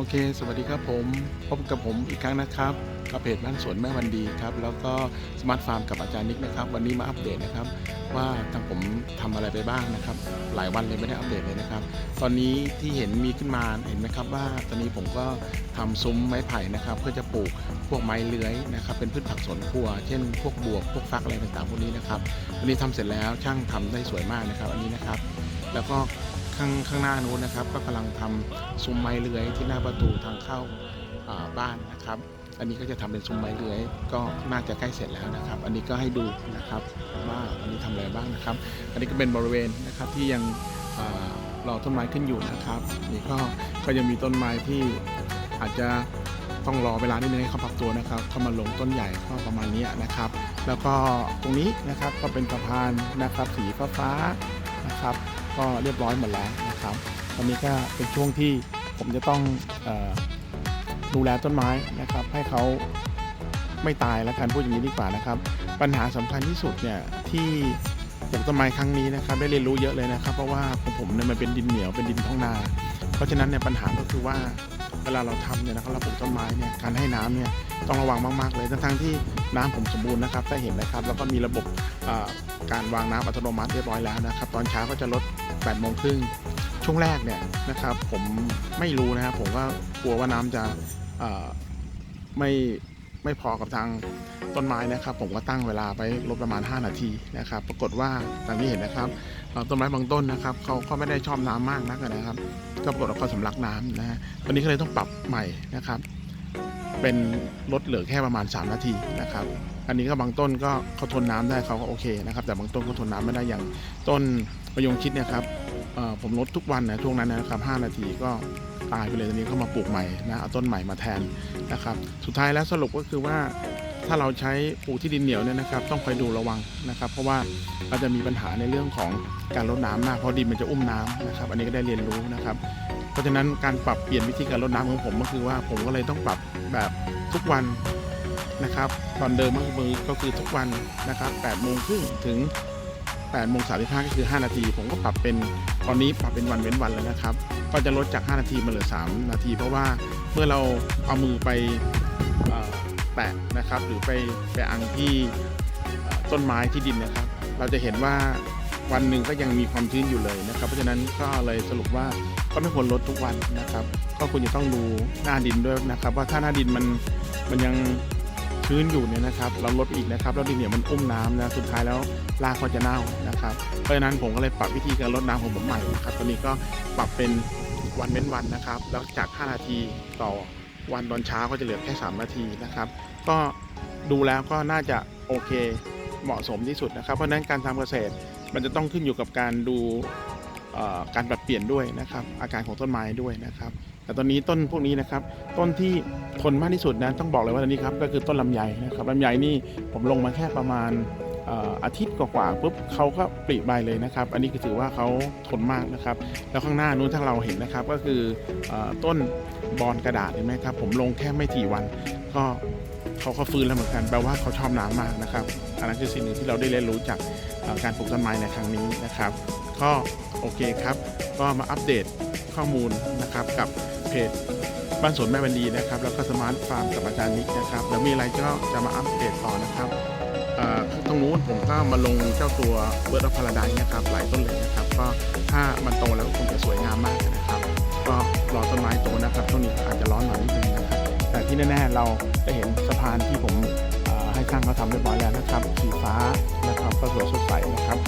โอเค สวัสดีครับผม พบกับผมอีกครั้งนะครับกับเพจบ้านสวนแม่วันดีครับ แล้วก็สมาร์ทฟาร์มกับอาจารย์นิกนะครับ วันนี้มาอัปเดตนะครับ ว่าทางผมทำอะไรไปบ้างนะครับ หลายวันเลยไม่ได้อัปเดตเลยนะครับ ตอนนี้ที่เห็นมีขึ้นมาเห็นไหมครับว่าตอนนี้ผมก็ทำซุ้มไม้ไผ่นะครับ เพื่อจะปลูกพวกไม้เลื้อยนะครับ เป็นพืชผักสวนครัว เช่น พวกบวบพวกฟักอะไรต่างๆพวกนี้นะครับ วันนี้ทำเสร็จแล้วช่างทำได้สวยมากนะครับ อันนี้นะครับ แล้วก็ ข้างข้างหน้านู้นนะครับ ก็กำลังทำซุ้มไม้เลื้อยที่หน้าประตูทางเข้าบ้านนะครับ อันนี้ก็จะทำเป็นซุ้มไม้เลื้อย ก็น่าจะใกล้เสร็จแล้วนะครับ อันนี้ก็ให้ดูนะครับว่าอันนี้ทำอะไรบ้างนะครับ อันนี้ก็เป็นบริเวณนะครับที่ยังรอต้นไม้ขึ้นอยู่นะครับนี่ก็ก็ยังมีต้นไม้ที่อาจจะต้องรอเวลานิดนึงให้เขาปรับตัวนะครับเขามาลงต้นใหญ่ก็ประมาณนี้นะครับ แล้วก็ตรงนี้นะครับก็เป็นสะพานนะครับสีฟ้าๆนะครับ ก็เรียบร้อยหมดแล้วนะครับตอนนี้ก็เป็นช่วงที่ผมจะต้องออดูแลต้นไม้นะครับ ให้เขาไม่ตายแล้วกันพูดอย่างนี้ดีกว่านะครับ ปัญหาสำคัญที่สุดเนี่ยที่ปลูกต้นไม้ครั้งนี้นะครับ ได้เรียนรู้เยอะเลยนะครับ เพราะว่าของผมเนี่ยมันเป็นดินเหนียวเป็นดินท้องนา เพราะฉะนั้นเนี่ยปัญหาก็คือว่า วลาเราทำเนี่ยนะครับเราปลูกต้นไม้เนี่ยการให้น้ำเนี่ยต้องระวังมาก ๆ เลยทั้งๆที่น้ำผมสมบูรณ์นะครับได้เห็นนะครับ แล้วก็มีระบบการวางน้ำอัตโนมัติเรียบร้อยแล้วนะครับ ตอนเช้าก็จะลด8โมงครึ่งช่วงแรกเนี่ยนะครับ ผมไม่รู้นะครับ ผมก็กลัวว่าน้ำจะไม่ ไม่พอกับทางต้นไม้นะครับ ผมก็ตั้งเวลาไปลดประมาณ 5 นาทีนะครับ ปรากฏว่าตามที่เห็นนะครับเอ่อต้นไม้บางต้นนะครับเขาก็ไม่ได้ชอบน้ำมากนักนะครับ ก็ปรากฏว่าเขาสำลักน้ำนะฮะวันนี้ก็เลยต้องปรับใหม่นะครับ เป็นลดเหลือแค่ประมาณ 3 นาทีนะครับ อันนี้ก็บางต้นก็เขาทนน้ำได้เขาก็โอเคนะครับ แต่บางต้นเขาทนน้ำไม่ได้อย่างต้นมะยงชิดเนี่ยครับผมลดทุกวันนะช่วงนั้นนะครับ 5 นาทีก็ ตายไปเลยตอนนี้เข้ามาปลูกใหม่นะเอาต้นใหม่มาแทนนะครับ สุดท้ายแล้วสรุปก็คือว่าถ้าเราใช้ปลูกที่ดินเหนียวเนี่ยนะครับ ต้องคอยดูระวังนะครับ เพราะว่าเราจะมีปัญหาในเรื่องของการลดน้ำมากเพราะดินมันจะอุ้มน้ำนะครับ อันนี้ก็ได้เรียนรู้นะครับ เพราะฉะนั้นการปรับเปลี่ยนวิธีการรดน้ำของผมก็คือว่าผมก็เลยต้องปรับแบบทุกวันนะครับ ตอนเดิมก็คือก็คือทุกวันนะครับ8โมงครึ่งถึง 8โมง35ก็คือ 5 นาที ผมก็ปรับเป็นตอนนี้ปรับเป็นวันเว้นวันแล้วนะครับ ก็จะลดจาก 5 นาทีมาเหลือ 3 นาที เพราะว่าเมื่อเราเอามือไปแตะนะครับหรือไปไปอังที่ต้นไม้ที่ดินนะครับ เราจะเห็นว่าวันหนึ่งก็ยังมีความชื้นอยู่เลยนะครับ เพราะฉะนั้นก็เลยสรุปว่าก็ไม่ควรลดทุกวันนะครับ ก็ควรจะต้องดูหน้าดินด้วยนะครับ ว่าถ้าหน้าดินมันมันยัง ชื้นอยู่เนี่ยนะครับเราลดอีกนะครับแล้วดินเนี่ยมันอุ้มน้ำนะสุดท้ายแล้วรากก็จะเน่านะครับเพราะฉะนั้นผมก็เลยปรับวิธีการลดน้ำของผมใหม่นะครับตอนนี้ก็ปรับเป็นวันเว้นวันนะครับ แล้วจาก 5 นาทีต่อวันตอนเช้าก็จะเหลือแค่ 3 นาทีนะครับ ก็ดูแล้วก็น่าจะโอเคเหมาะสมที่สุดนะครับ เพราะฉะนั้นการทำเกษตรมันจะต้องขึ้นอยู่กับการดูการปรับเปลี่ยนด้วยนะครับ อาการของต้นไม้ด้วยนะครับ แต่ตอนนี้ต้นพวกนี้นะครับ ต้นที่ ทนมากที่สุดนะต้องบอกเลยว่าตอนนี้ครับก็คือต้นลำไยนะครับลำไยนี่ผมลงมาแค่ประมาณอาทิตย์กว่าๆปุ๊บเขาก็ปลีใบเลยนะครับ อันนี้ก็ถือว่าเขาทนมากนะครับ แล้วข้างหน้านู้นถ้าเราเห็นนะครับ ก็คืออต้นบอนกระดาษเห็นไหมครับ ผมลงแค่ไม่กี่วัน ก็เขาก็ฟื้นแล้วเหมือนกันแปลว่าเขาชอบน้ำมากนะครับอันนั้นคือสิ่งหนึ่งที่เราได้เรียนรู้จากการปลูกต้นไม้ในครั้งนี้นะครับ ก็โอเคครับ ก็มาอัปเดตข้อมูลนะครับกับเพจ บ้านสวนแม่บันดีนะครับ แล้วก็สมาร์ทฟาร์มกับอาจารย์นิกนะครับแล้วมีอะไรก็จะมาอัปเดตต่อนะครับตรงนู้นผมก็มาลงเจ้าตัวเบิร์ดอ p พาราไดนะครับหลายต้นเลยนะครับ ก็ถ้ามันโตแล้วคงจะสวยงามมากนะครับ ก็รอต้นไม้โตนะครับช่วงนี้อาจจะร้อนหน่อยนิดนึงนะครับแต่ที่แน่ๆเราจะเห็นสะพานที่ผมให้ช่างเขาทำเรียบร้อยแล้วนะครับสีฟ้านะครับก็สวยสดใสนะครับ